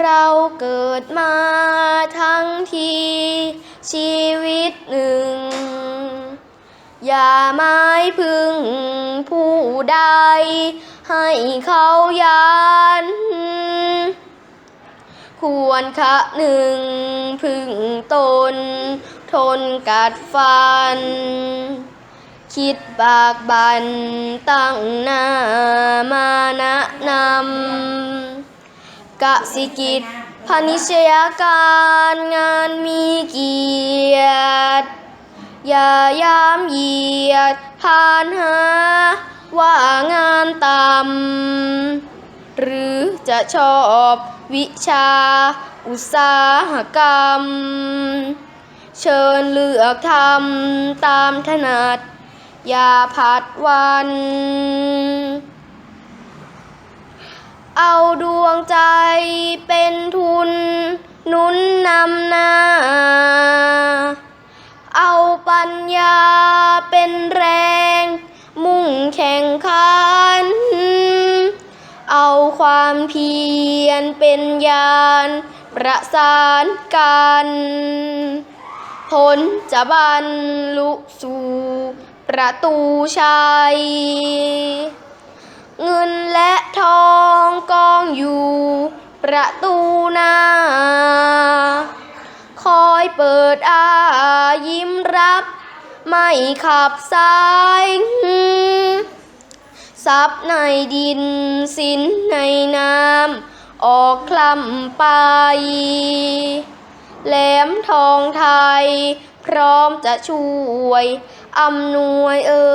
เราเกิดมาทั้งที ชีวิตหนึ่ง อย่าไม้พึ่งผู้ใด ให้เขายัน ควรคะหนึ่งพึ่งตน ทนกัดฟัน คิดบากบันตั้งหน้ามานะนำ กะสิกิจพนิชยการงานมีเกียรติอย่ายามเหยียดผ่านหา ว่างานต่ำหรือจะชอบวิชา อุตสาหกรรม เชิญเลือกทำตามถนัด อย่าผัดวัน เอาดวงใจเป็นทุนหนุนนำหน้า เอาปัญญาเป็นแรง มุ่งแข่งขัน เอาความเพียรเป็นยานประสานกัน ผลจะบรรลุสู่ประตูชัย ประตูหน้าคอยเปิดอายิ้มรับ ไม่ขับสายซับในดินสินในน้ำออกคลำไป แหลมทองไทย พร้อมจะช่วยอำนวยเอ่